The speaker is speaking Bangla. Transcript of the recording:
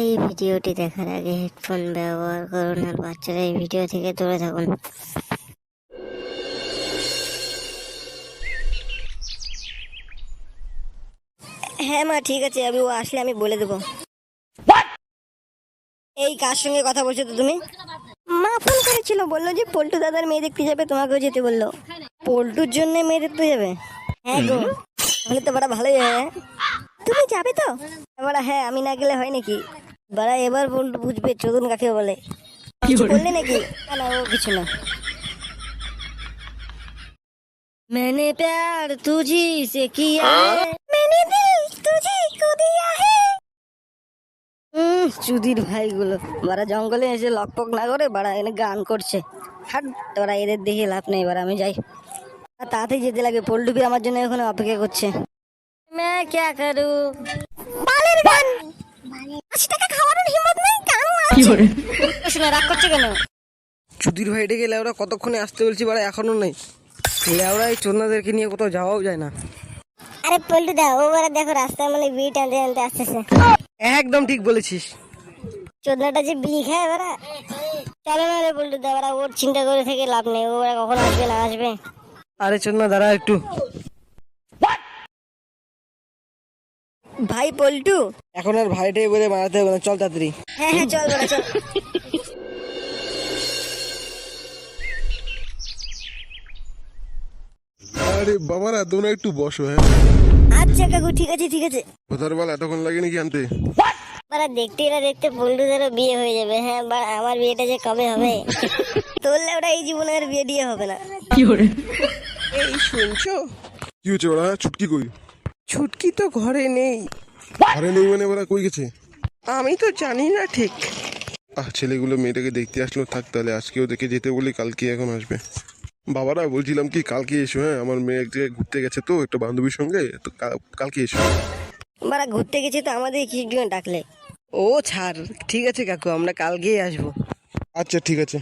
এই ভিডিওটি দেখার আগে হেডফোন ব্যবহার করুন আর বাচ্চারা এই ভিডিও থেকে দূরে থাকুন। হ্যাঁ মা ঠিক আছে আমি ও আসলে আমি বলে দেবো। এই কার সঙ্গে কথা বলছো তো তুমি? মা ফোন করেছিল বলল যে পল্টু দাদার মেয়ে দেখতে যাবে তোমাকেও যেতে বলল। পল্টুর জন্য মেয়ে দেখতে যাবে? হ্যাঁ গো তাহলে তো বড় ভালোই হয়। তুমি যাবে তো? বড় হ্যাঁ আমি না গেলে হয় নাকি? বড়া এবার পল্টু বুঝবে চোদন কাকে বলে কিছু বললে নাকি না না ও কিছু না मैंने प्यार तुझी से किया है मैंने दिल तुझी को दिया है হুম চুদির ভাইগুলো বারা জঙ্গলে এসে লকপক না করে বাড়া এনে গান করছে হাট তোরা এদের দেখে লাভ নেই এবার আমি যাই আর তাড়াতাড়ি যেতে লাগে পল্টুপি আমার জন্য এখানে অপেক্ষা করছে मैं क्या करूं বালের গান আশি টাকা খাওয়ানোর হিম্মত নেই গান মারছে শুনে রাগ করছে কেন? চুদির ভাই ডেকে লেওরা কতক্ষণে আসতে বলছি বাড়া এখনও নেই। লেওরা এই চোদনাদেরকে নিয়ে কোথাও যাওয়াও যায় না। আরে পল্টু দা ও বারা দেখো রাস্তায় মানে বিয়ে টানতে টানতে আসতেছে। একদম ঠিক বলেছিস। চোদনাটা যে বিড়ি খায় ওরা চলো না রে পল্টু দা ওরা ওর চিন্তা করে থেকে লাভ নেই ও ওরা কখন আসবে না আসবে। আরে চোদনা দাঁড়া একটু। ভাই পল্টু। এখন আর ভাইটাই বলে মারাতে হবে না চল তাড়াতাড়ি। হ্যাঁ হ্যাঁ চল বড়া চল। আরে বাবারা তোমরা একটু বসো হ্যাঁ। আচ্ছা কাকু ঠিক আছে ঠিক আছে। কোথার বল এতক্ষণ লাগে নাকি আনতে? বারা দেখতে না দেখতে পল্টুদেরও বিয়ে হয়ে যাবে হ্যাঁ বা আমার বিয়েটা যে কবে হবে? তোরলে ওটা এই জীবনে আর বিয়ে দিয়ে হবে না। এই শুনছো? কি হচ্ছে ওরা ছুটকি কই? ছুটকি তো ঘরে নেই। ঘরে নেই মানে ওরা কই গেছে? আমি তো জানি না ঠিক। আহ ছেলেগুলো মেয়েটাকে দেখতে আসলো থাক তাহলে আজকে ওদেরকে যেতে বলি কালকে এখন আসবে। বাবারা বলছিলাম কি কালকে এসো হ্যাঁ? আমার মেয়ে এক জায়গায় ঘুরতে গেছে তো একটা বান্ধবীর সঙ্গে তো কাল- কালকে এসো। বারা ঘুরতে গেছি তো আমাদের কিছু ডাকলে। ও ছাড় ঠিক আছে কাকু আমরা কালকেই আসব। আচ্ছা ঠিক আছে।